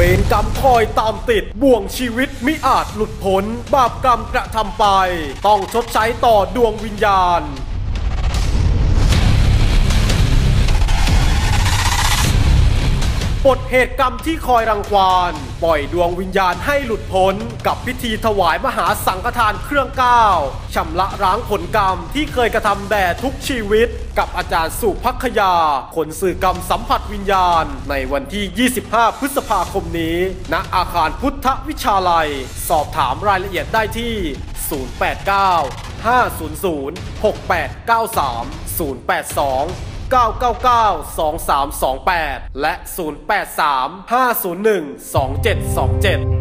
เวรกรรมคอยตามติด บ่วงชีวิตมิอาจหลุดพ้น บาปกรรมกระทำไป ต้องชดใช้ต่อดวงวิญญาณ ปลดเหตุกรรมที่คอยรังควานปล่อยดวงวิญญาณให้หลุดพ้น กับพิธีถวายมหาสังฆทานเครื่องเก้าชำระล้างผลกรรมที่เคยกระทำแด่ทุกชีวิต กับอาจารย์สุภัคยาคนสื่อกรรมสัมผัสวิญญาณ ในวันที่ 25 พฤษภาคมนี้ ณอาคารพุทธวิชาลัย สอบถามรายละเอียดได้ที่ 089 500 6893 082 999 2328 และ 083 501 2727